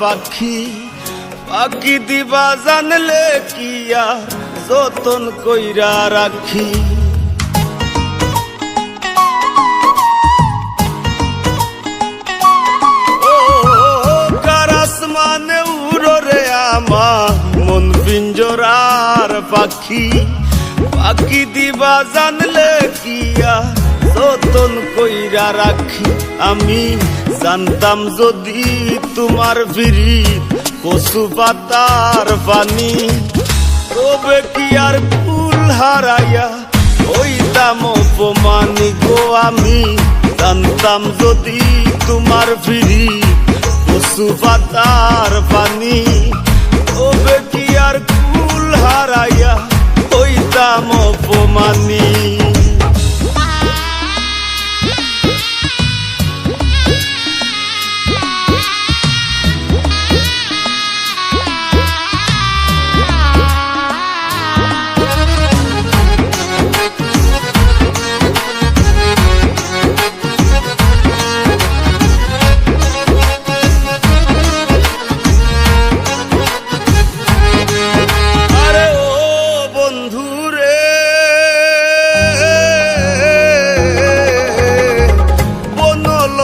পাখি পাখি দিবা জানলে কি আর যতন কইরা রাখি। মানে পিঞ্জরার পাখি পাখি দিবা জানলে কি আর যতন কইরা রাখি। আমি জানতাম যদি তোমার ফিরি কচু পাতার পানি। তবে কি আর ফুল হারাইয়া হইতাম অপমানি গো আমি? জানতাম যদি তোমার ফিরি কসু পাতার পানি।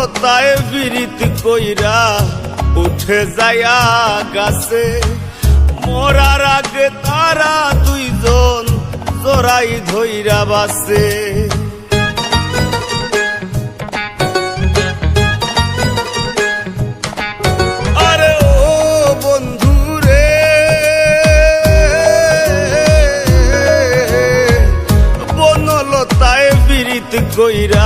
বনলতায় বিরিত কইরা উঠে যায়া গাছে। মরার আগে তারা দুইজন জোড়াই ধইরা বাসে কইরা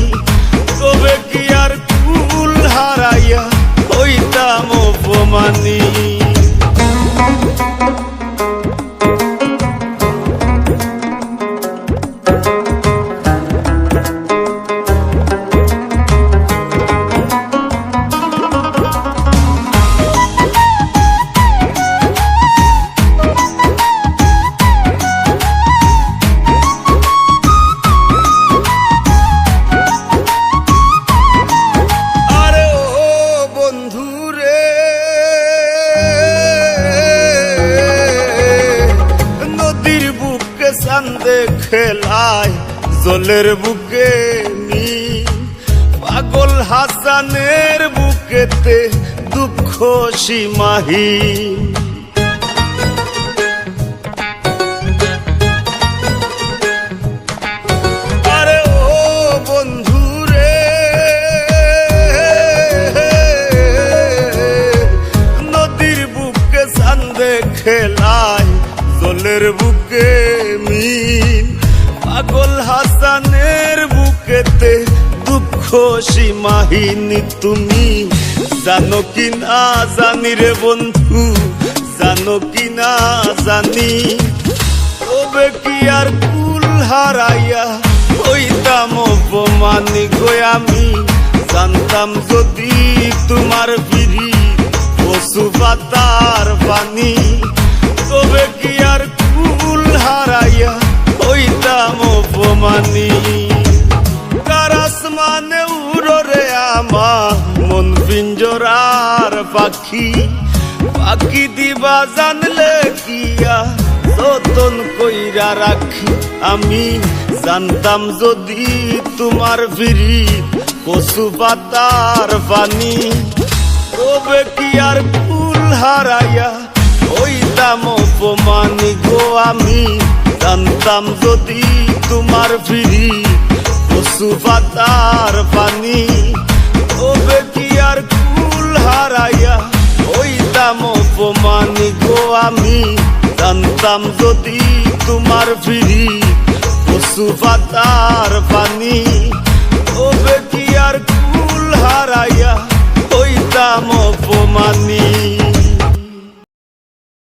সান্দে খেলায় জলের বুকে নি পাগল হাসানের বুকেতে দুঃখ সীমাহীন। পাগল হাসানের বুকেতে দুঃখ সীমাহীন তুমি। জানো কি না জানি রে বন্ধু, জানো কি না জানি। তবে কি আর কুল হারাইয়া হইতাম অপমানি গো আমি? জানতাম যদি তোমার বিড়ি পশু পাতার পানি। তবে কি অপমানি কারাস মানে উড়রে আমার মন পিঞ্জরার পাখি। পাখি দিবা জানলে কিয়া যতন কইরা রাখি। আমি জানতাম যদি তোমার বিড়ি কচু পাতার পানি। তবে কি আর ফুল হারাইয়া হইতাম অপমানি গো আমি? জানতাম যদি তোমার ভিড়ি পশু পাতার পানি। ওবে কি আর কুল হারাইয়া ওই দাম অপমানি গো আমি? জানতাম যদি তোমার ভিড়ি পশু পাতার পানি। ওবে কি আর কুল হারাইয়া ওই দাম অপমানি